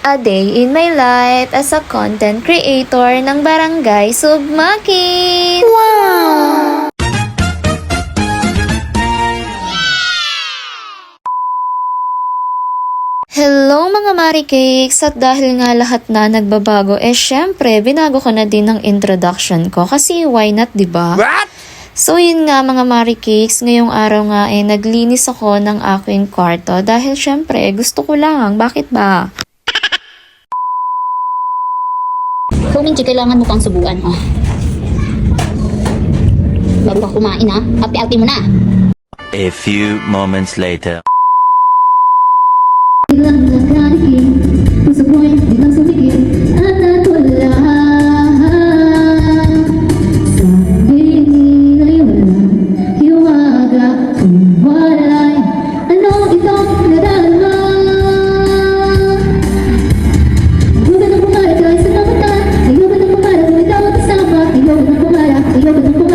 A day in my life as a content creator ng Barangay Sugmakin. Wow! Hello mga Mari Cakes! At dahil nga lahat na nagbabago, eh syempre, binago ko na din ang introduction ko kasi why not, di ba? What? So yun nga mga Mari Cakes, ngayong araw nga eh naglinis ako ng aking kwarto dahil syempre gusto ko lang, bakit ba? So, Minchi, kailangan mo pang subuan. Oh. Bago ka kumain, ha? Api-api mo na. A few moments later. Thank you.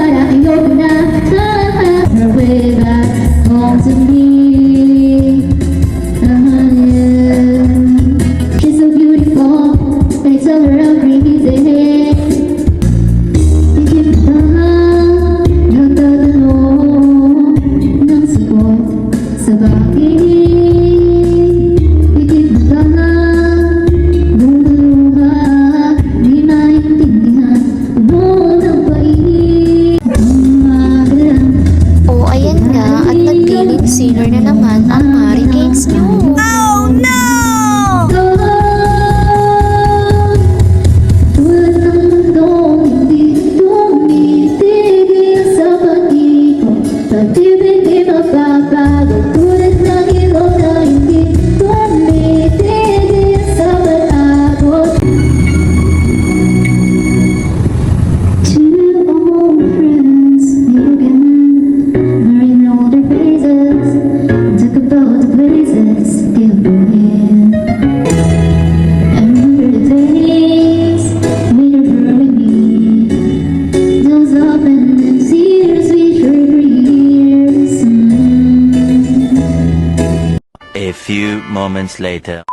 Moments later.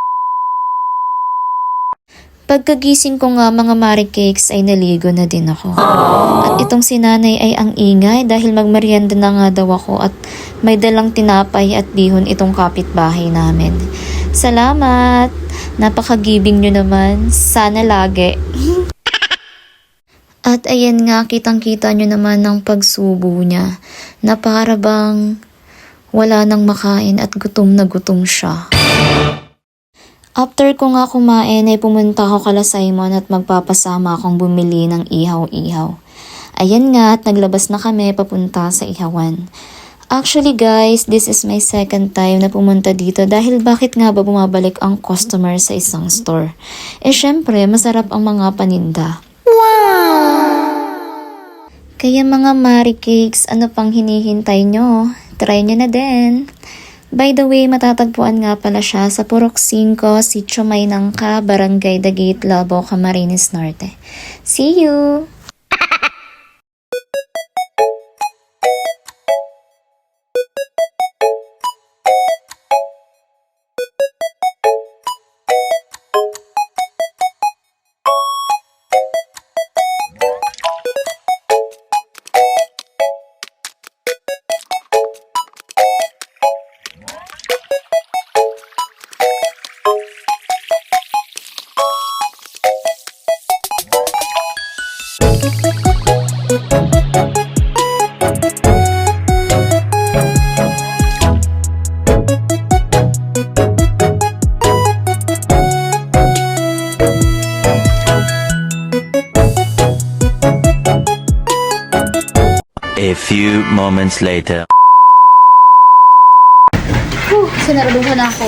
Pagkagising ko nga mga Mari Cakes ay naligo na din ako. At itong sinanay ay ang ingay dahil magmerienda na nga daw ako at may dalang tinapay at bihon itong kapitbahay namin. Salamat! Napakagibing nyo naman. Sana lagi. At ayan nga, kitang-kita nyo naman ng pagsubo niya na para bang wala nang makain at gutom na gutom siya. After ko nga kumain ay pumunta ako kala Simon at magpapasama akong bumili ng ihaw-ihaw. Ayan nga at naglabas na kami papunta sa ihawan. Actually guys, this is my second time na pumunta dito dahil bakit nga ba bumabalik ang customer sa isang store? Eh syempre, masarap ang mga paninda. Kaya mga Mari Cakes, ano pang hinihintay nyo? Try nyo na din. By the way, matatagpuan nga pala siya sa Purok 5, Sitio Maynangka, Barangay Dagit, Labo, Camarines Norte. See you! A few moments later. Whew, sinaraduhan na ako.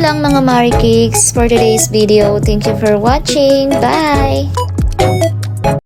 Lang mga Mari Cakes for today's video. Thank you for watching. Bye!